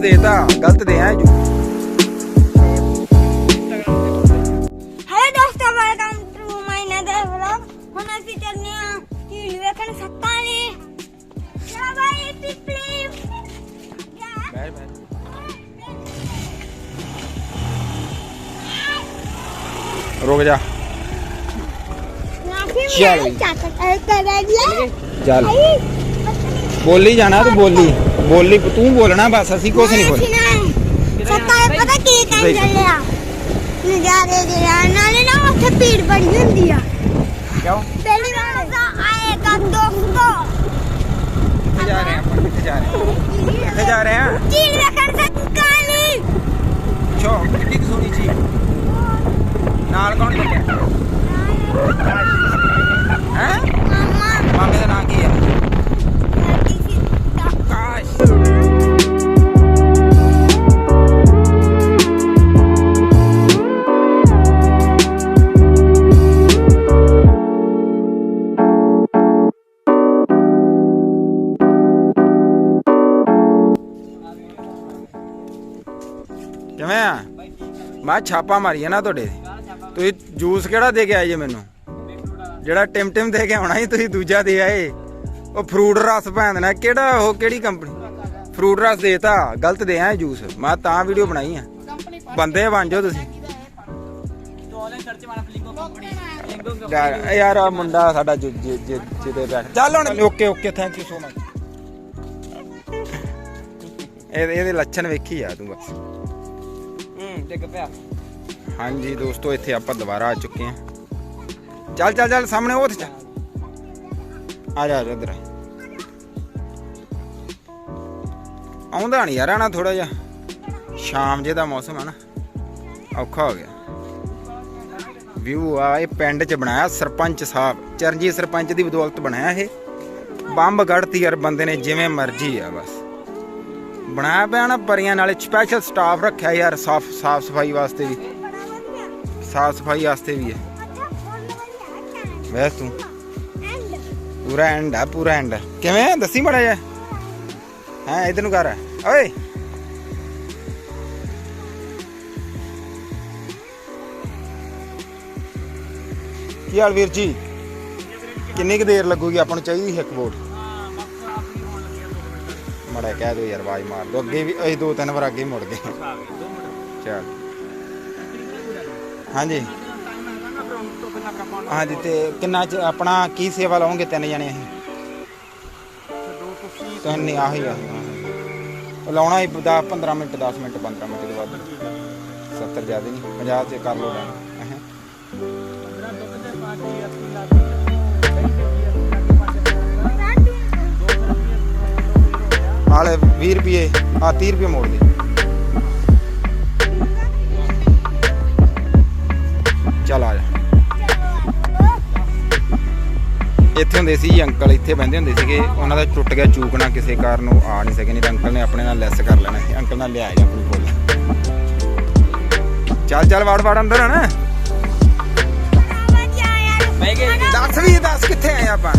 ਦੇਤਾ ਗਲਤ ਦੇ ਆ ਜੂ। ਹੈਲੋ ਦੋਸਤੋ ਵੈਲਕਮ ਟੂ ਮਾਈ ਨਦਰ ਵਲੌਗ ਹੁਣ ਅਸੀਂ ਚੱਲਨੇ ਆ ਝੀਲ ਵੇਖਣ ਸੱਤਾਂ ਨੇ ਚਲੋ ਬਾਈ ਪਿਪਲੀ। ਰੁਕ ਜਾ। ਚਲ। ਚੱਲ। ਬੋਲੀ ਜਾਣਾ ਤੂੰ ਬੋਲੀ। ਬੋਲੀ ਤੂੰ ਬੋਲਣਾ ਬਸ ਅਸੀਂ ਕੁਝ ਨਹੀਂ ਬੋਲ ਸੱਤਾਂ ਇਹ ਪਤਾ ਕੀ ਕਹਿ ਚੱਲਿਆ ਨਜ਼ਾਰੇ ਦੇ ਨਾਲੇ ਨਾ ਉੱਥੇ ਭੀੜ ਬੜੀ ਹੁੰਦੀ ਆ। ਕਿਉਂ? ਪਹਿਲੀ ਵਾਰ ਤਾਂ ਆਏਗਾ ਦੋਸਤੋ। ਕਿੱਥੇ ਜਾ ਰਹੇ ਆਪਾਂ ਕਿੱਥੇ ਜਾ ਰਹੇ ਕਿੱਥੇ ਜਾ ਰਹੇ ਹਾਂ ਝੀਲ ਵੇਖਣ ਸੱਤਾਂ ਨੇ ਛੋ ਕਿੰਨੀ ਸੋਹਣੀ ਚੀਜ਼ ਨਾਲ ਕੌਣ ਚੱਲਿਆ? ਮੈਂ ਛਾਪਾ ਮਾਰੀ ਆ ਨਾ ਤੁਹਾਡੇ। ਤੁਸੀਂ ਜੂਸ ਕਿਹੜਾ ਦੇ ਕੇ ਆਏ ਜੇ ਮੈਨੂੰ? ਜਿਹੜਾ ਟਿਮ ਟਿਮ ਦੇ ਕੇ ਆਉਣਾ ਸੀ ਤੁਸੀਂ ਦੂਜਾ ਦੇ ਆਏ। ਉਹ ਫਰੂਟ ਰਸ ਭੈਣ ਨਾ ਕਿਹੜਾ ਉਹ ਕਿਹੜੀ ਕੰਪਨੀ? ਫਰੂਟ ਰਸ ਦੇਤਾ ਗਲਤ ਦੇ ਆਏ ਜੂਸ। ਮੈਂ ਤਾਂ ਵੀਡੀਓ ਬਣਾਈ ਆ। ਬੰਦੇ ਬਣ ਜਾਓ ਤੁਸੀਂ। ਯਾਰ ਆਹ ਮੁੰਡਾ ਸਾਡਾ ਜਿਹਦੇ ਬੈਠ ਚੱਲ ਹੁਣ okay okay thank you so much ਇਹ ਇਹਦੇ ਲੱਛਣ ਵੇਖੀ ਆ ਤੂੰ ਬਸ। ਹੂੰ, ਡਿੱਗ ਪਿਆ। ਹਾਂਜੀ ਦੋਸਤੋ, ਇੱਥੇ ਆਪਾਂ ਦੁਬਾਰਾ ਆ ਚੁੱਕੇ ਹਾਂ। ਚੱਲ ਚੱਲ ਚੱਲ, ਸਾਹਮਣੇ ਉਹ ਉੱਥੇ ਚੱਲ। ਆ ਜਾ, ਆ ਆਉਂਦਾ ਨਹੀਂ ਯਾਰ ਨਾ ਥੋੜਾ ਜਿਹਾ। ਸ਼ਾਮ ਜੇ ਦਾ ਮੌਸਮ ਆ ਨਾ, ਔਖਾ ਹੋ ਗਿਆ। ਵਿਊ ਆ, ਇਹ ਪਿੰਡ ਚ ਬਣਾਇਆ ਸਰਪੰਚ ਸਾਹਿਬ। ਚਰਨਜੀਤ ਸਰਪੰਚ ਦੀ ਬਦੌਲਤ ਬਣਾਇਆ ਇਹ। ਬੰਬ ਗੜਤੀ ਯਾਰ ਬੰਦੇ ਨੇ, ਜਿਵੇਂ ਮਰਜ਼ੀ ਆ ਬਸ। ਬਣਾਇਆ ਪਿਆ ਨਾ, ਪਰੀਆਂ ਨਾਲੇ ਸਪੈਸ਼ਲ ਸਟਾਫ ਰੱਖਿਆ ਯਾਰ, ਸਾਫ਼ ਸਾਫ਼ ਸਫ਼ਾਈ ਵਾਸਤੇ ਵੀ। ਸਾਫ਼ ਸਫ਼ਾਈ ਵਾਸਤੇ ਵੀ ਹੈ। ਵੈਸ ਤੂੰ। ਪੂਰਾ ਐਂਡ ਆ, ਪੂਰਾ ਐਂਡ ਕਿਵੇਂ ਦੱਸੀ ਮੜਾ ਜਾ ਹਾਂ, ਇਧਰ ਨੂੰ ਕਰ। ਓਏ! ਕੀ ਹਾਲ ਵੀਰ ਜੀ? ਕਿੰਨੀ ਕੁ ਦੇਰ ਲੱਗੂਗੀ ਆਪਾਂ ਨੂੰ ਚਾਹੀਦੀ ਹੈ ਇੱਕ ਵੋਟ? ਮੜਾ ਕਹਿ ਦਿਓ ਯਾਰ ਆਵਾਜ਼ ਮਾਰ ਦੋ ਅੱਗੇ ਵੀ ਅਸੀਂ ਦੋ ਤਿੰਨ ਵਾਰ ਅੱਗੇ ਹੀ ਮੁੜ ਗਏ। ਚੱਲ। ਹਾਂਜੀ। ਹਾਂਜੀ ਤੇ ਕਿੰਨਾ ਚ ਆਪਣਾ ਕੀ ਸੇਵਾ ਲਾਉਂਗੇ ਤਿੰਨ ਜਣੇ ਅਸੀਂ? ਤਿੰਨ ਨਹੀਂ ਆਹੀ ਆ। ਲਾਉਣਾ ਹੀ 10 15 ਮਿੰਟ 10 ਮਿੰਟ 15 ਮਿੰਟ ਦੇ ਬਾਅਦ। 70 ਜ਼ਿਆਦਾ ਨਹੀਂ 50 ਚ ਕਰ ਲਓ। ਡਨ ਹਾਲੇ 20 ਰੁਪਏ ਆ 30 ਰੁਪਏ ਮੋੜ ਦੇ। ਚੱਲ ਆ ਜਾ। ਇੱਥੇ ਹੁੰਦੇ ਸੀ ਜੀ ਅੰਕਲ ਇੱਥੇ ਬੈੰਦੇ ਹੁੰਦੇ ਸੀਗੇ। ਉਹਨਾਂ ਦਾ ਟੁੱਟ ਗਿਆ ਚੂਕਣਾ ਕਿਸੇ ਕਾਰਨ ਉਹ ਆ ਨਹੀਂ ਸਕੇ ਨਹੀਂ ਤਾਂ ਅੰਕਲ ਨੇ ਆਪਣੇ ਨਾਲ ਲੈਸ ਕਰ ਲੈਣਾ ਸੀ। ਅੰਕਲ ਨਾਲ ਲਿਆਏਗਾ ਆਪਣੀ ਕੋਲ। ਚੱਲ ਚੱਲ ਵੜ ਵੜ ਅੰਦਰ ਗਏ। ਦੱਸ ਵੀ ਦੱਸ ਕਿੱਥੇ ਆਏ ਆਪਾਂ?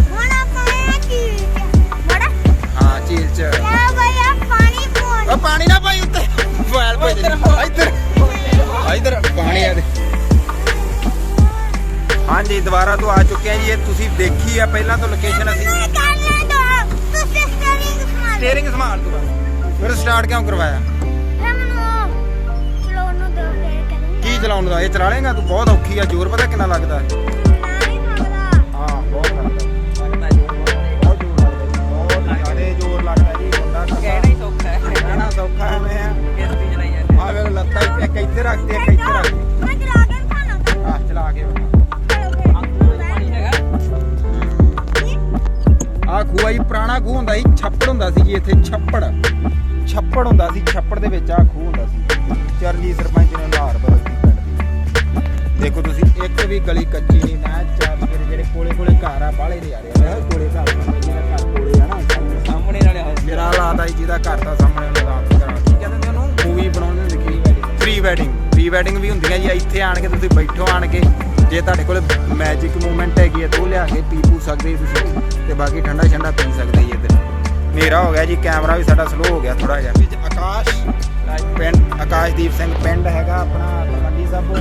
ਦੁਬਾਰਾ ਤੋਂ ਆ ਚੁੱਕੇ ਆ ਜੀ ਇਹ ਤੁਸੀਂ ਦੇਖੀ ਆ ਪਹਿਲਾਂ ਤੋਂ ਲੋਕੇਸ਼ਨ ਅਸੀਂ। ਸਟੀਅਰਿੰਗ ਸੰਭਾਲ। ਤੂੰ ਬਸ। ਫਿਰ ਸਟਾਰਟ ਕਿਉਂ ਕਰਵਾਇਆ? ਕੀ ਚਲਾਉਣ ਦਾ? ਇਹ ਚਲਾ ਲੇਗਾ ਤੂੰ ਬਹੁਤ ਔਖੀ ਆ ਜ਼ੋਰ ਪਤਾ ਕਿੰਨਾ ਲੱਗਦਾ? ਹੈ? ਜੀ ਪੁਰਾਣਾ ਖੂਹ ਹੁੰਦਾ ਸੀ ਛੱਪੜ ਹੁੰਦਾ ਸੀ ਜੀ ਇੱਥੇ ਛੱਪੜ। ਛੱਪੜ ਹੁੰਦਾ ਸੀ ਛੱਪੜ ਦੇ ਵਿੱਚ ਆ ਖੂਹ ਹੁੰਦਾ ਸੀ। ਚਰਲੀ ਸਰਪੰਚ ਨੇ ਲਾਹਰ ਬਰਸਤੀ ਪਿੰਡ ਦੀ। ਦੇਖੋ ਤੁਸੀਂ ਇੱਕ ਵੀ ਗਲੀ ਕੱਚੀ ਨਹੀਂ ਨਾ ਚਾਰ ਜਿਹੜੇ ਜਿਹੜੇ ਕੋਲੇ ਕੋਲੇ ਘਰ ਆ ਬਾਹਲੇ ਨਹੀਂ ਆ ਰਹੇ ਆ। ਕੋਲੇ ਘਰ ਆ, ਜਿਹਦਾ ਘਰ ਕੋਲੇ ਆ ਨਾ। ਸਾਹਮਣੇ ਨਾਲੇ ਮੇਰਾ ਲਾਦਾ ਜੀ ਜਿਹਦਾ ਘਰ ਦਾ ਸਾਹਮਣੇ ਉਹਨੂੰ ਕਰਾ ਕੀ ਕਹਿੰਦੇ ਨੇ ਉਹਨੂੰ? ਮੂਵੀ ਬਣਾਉਂਦੇ ਹੁੰਦੇ ਕੀ ਪ੍ਰੀ ਵੈਡਿੰਗ ਪ੍ਰੀ ਵੈਡਿੰਗ ਵੀ ਹੁੰਦੀਆਂ ਜੀ ਇੱਥੇ ਆਣ ਕੇ ਤੁਸੀਂ ਬੈਠੋ ਆਣ ਕੇ। ਜੇ ਤੁਹਾਡੇ ਕੋਲ ਮੈਜਿਕ ਮੂਵਮੈਂਟ ਹੈਗੀ ਹੈ ਤਾਂ ਉਹ ਲਿਆ ਕੇ ਪੀ ਪੂ ਸਕਦੇ ਤੁਸੀਂ ਤੇ ਬਾਕੀ ਠੰਡਾ ਠੰਡਾ ਪੀ ਸਕਦੇ ਜੀ ਇੱਧਰ। ਹਨੇਰਾ ਹੋ ਗਿਆ ਜੀ ਕੈਮਰਾ ਵੀ ਸਾਡਾ ਸਲੋ ਹੋ ਗਿਆ ਥੋੜਾ ਜਿਹਾ। ਵਿੱਚ ਆਕਾਸ਼। ਪਿੰਡ ਆਕਾਸ਼ਦੀਪ ਸਿੰਘ ਪਿੰਡ ਹੈਗਾ ਆਪਣਾ ਤਲਵੰਡੀ ਸਾਬੋ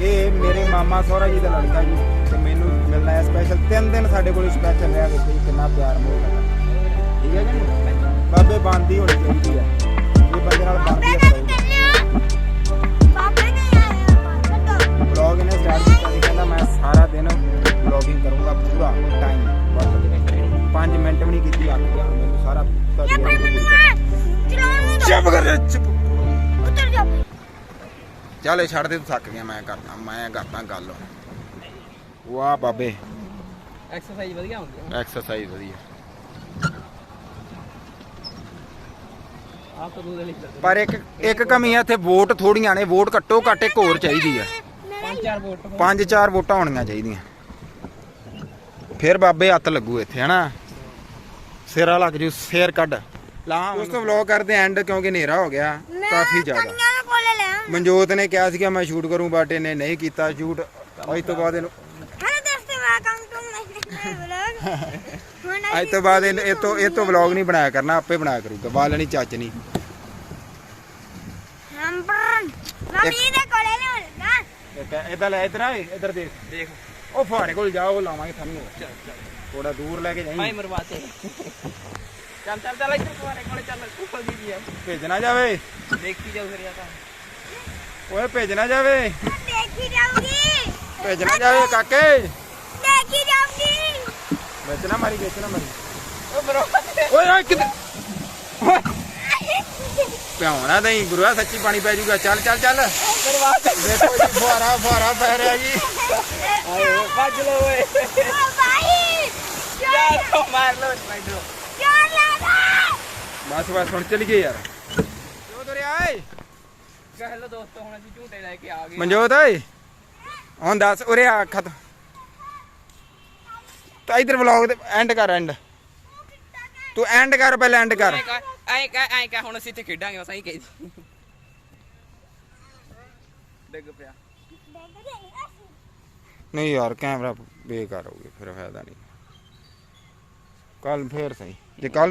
ਇਹ ਮੇਰੇ ਮਾਮਾ ਸਹੁਰਾ ਜੀ ਦਾ ਲੜਕਾ ਜੀ ਤੇ ਮੈਨੂੰ ਮਿਲਣਾ ਹੈ ਸਪੈਸ਼ਲ ਤਿੰਨ ਦਿਨ ਸਾਡੇ ਕੋਲ ਸਪੈਸ਼ਲ ਰਿਹਾ ਵੇਖੋ ਜੀ ਕਿੰਨਾ ਪਿਆਰ ਮੋਹ ਠੀਕ ਹੈ ਜੀ? ਬਾਬੇ ਬੰਦੀ ਹੋਣੀ ਚਾਹੀਦੀ ਹੈ। ਇਹ ਬੰਦੇ ਨਾਲ ਬੰਦੀ ਚੱਲ ਇਹ ਛੱਡ ਦੇ ਤੂੰ ਥੱਕ ਗਿਆ ਮੈਂ ਕਰਦਾ ਮੈਂ ਕਰਦਾ ਗੱਲ। ਵਾਹ ਬਾਬੇ। ਐਕਸਰਸਾਈਜ਼ ਵਧੀਆ ਹੁੰਦੀ ਹੈ ਐਕਸਰਸਾਈਜ਼ ਵਧੀਆ। ਆਪ ਤਾਂ ਦੂਧ ਲਈ ਪਰ ਇੱਕ ਇੱਕ ਕਮੀ ਆ ਇੱਥੇ ਵੋਟ ਥੋੜੀਆਂ ਨੇ ਵੋਟ ਘੱਟੋ ਘੱਟ ਇੱਕ ਹੋਰ ਚਾਹੀਦੀ ਆ। ਪੰਜ ਚਾਰ ਵੋਟ ਪੰਜ ਚਾਰ ਵੋਟਾਂ ਹੋਣੀਆਂ ਚਾਹੀਦੀਆਂ। ਫਿਰ ਬਾਬੇ ਹੱਥ ਲੱਗੂ ਇੱਥੇ ਹਨਾ? ਸਿਰਾ ਲੱਗ ਜੂ ਸਿਰ ਕੱਢ। ਲਾ ਉਸ ਤੋਂ ਵਲੌਗ ਕਰਦੇ ਐਂਡ ਕਿਉਂਕਿ ਹਨੇਰਾ ਹੋ ਗਿਆ ਕਾਫੀ ਜ਼ਿਆਦਾ। ਦੇ ਮਨਜੋਤ ਨੇ ਕਿਹਾ ਸੀਗਾ ਮੈਂ ਸ਼ੂਟ ਕਰੂੰ ਬਟ ਇਹਨੇ ਨਹੀਂ ਕੀਤਾ ਸ਼ੂਟ। ਅੱਜ ਤੋਂ ਬਾਅਦ ਇਹਨੂੰ ਹੈਲੋ ਦੋਸਤੋ ਵੈਲਕਮ ਟੂ ਮਾਈ ਵਲੌਗ ਹੁਣ ਅੱਜ ਤੋਂ ਬਾਅਦ ਇਹ ਤੋਂ ਇਹ ਤੋਂ ਵਲੌਗ ਨਹੀਂ ਬਣਾਇਆ ਕਰਨਾ ਆਪੇ ਬਣਾਇਆ ਕਰੂਗਾ ਬਾਲਣੀ ਚੱਜ ਨਹੀਂ ਹੰਬਰਨ। ਮੰਮੀ ਦੇ ਕੋਲੇ ਲਿਆਉਣਾ ਲੈ ਇਧਰ ਆ ਇਧਰ ਦੇਖ ਦੇਖ। ਉਹ ਫੁਹਾਰੇ ਕੋਲ ਜਾਓ ਉਹ ਲਾਵਾਂਗੇ ਸਾਹਮਣੇ ਥੋੜਾ ਦੂਰ ਲੈ ਕੇ ਭਾਈ ਜਾਈਂ ਮਰਵਾਤੇ ਚੱਲ ਚੱਲ ਚੱਲ ਇੱਧਰ ਕੋਲੇ ਕੋਲੇ ਚੱਲ ਉੱਪਰ ਦੀ ਵੀ ਹੈ ਭੇਜਣਾ ਜਾਵੇ। ਦੇਖੀ ਜਾਓ ਫਿਰ ਯਾ ਤਾਂ। ਓਏ ਭੇਜਣਾ ਜਾਵੇ। ਦੇਖੀ ਜਾਊਗੀ। ਭੇਜਣਾ ਜਾਵੇ ਕਾਕੇ। ਦੇਖੀ ਜਾਊਗੀ। ਵਿੱਚ ਨਾ ਮਾਰੀ। ਵਿੱਚ ਨਾ ਮਾਰੀ ਓਏ ਓਏ। ਓਏ ਪਿਆਉਣਾ ਨਹੀਂ ਗੁਰੂਆ ਸੱਚੀ ਪਾਣੀ ਪੈ ਜਾਊਗਾ ਚੱਲ ਚੱਲ ਚੱਲ। ਦੇਖੋ ਜੀ ਫੁਹਾਰਾ ਫੁਹਾਰਾ ਪੈ ਰਿਹਾ ਜੀ। ਆਏ ਵੱਜ ਲੋ ਓਏ। ਭਾਈ ਯਾਰ ਮਾਰ ਲੋ ਸਪਾਈਡਰ ਬਸ ਬਸ ਹੁਣ ਚੱਲ ਗਏ ਯਾਰ। ਜੋ ਤੁਰਿਆ ਏ ਕਹਿ ਲੋ ਦੋਸਤੋ ਹੁਣ ਅਸੀਂ ਝੂਟੇ ਲੈ ਕੇ ਆ ਗਏ। ਮਨਜੋਤ ਓਏ ਹੁਣ ਦੱਸ ਉਰੇ ਆ ਖਤ ਤਾਂ। ਇਧਰ ਵਲੌਗ ਦੇ ਐਂਡ ਕਰ ਐਂਡ ਤੂੰ ਐਂਡ ਕਰ ਪਹਿਲਾਂ ਐਂਡ ਕਰ। ਐ ਕਹ ਐ ਕਹ ਹੁਣ ਅਸੀਂ ਇੱਥੇ ਖੇਡਾਂਗੇ ਬਸ ਐਂ ਕਹੀ ਡਿੱਗ ਪਿਆ। ਨਹੀਂ ਯਾਰ ਕੈਮਰਾ ਬੇਕਾਰ ਹੋ ਗਿਆ ਫਿਰ ਫਾਇਦਾ ਨਹੀਂ। ਕੱਲ ਫੇਰ ਸਹੀ। ਜੇ ਕੱਲ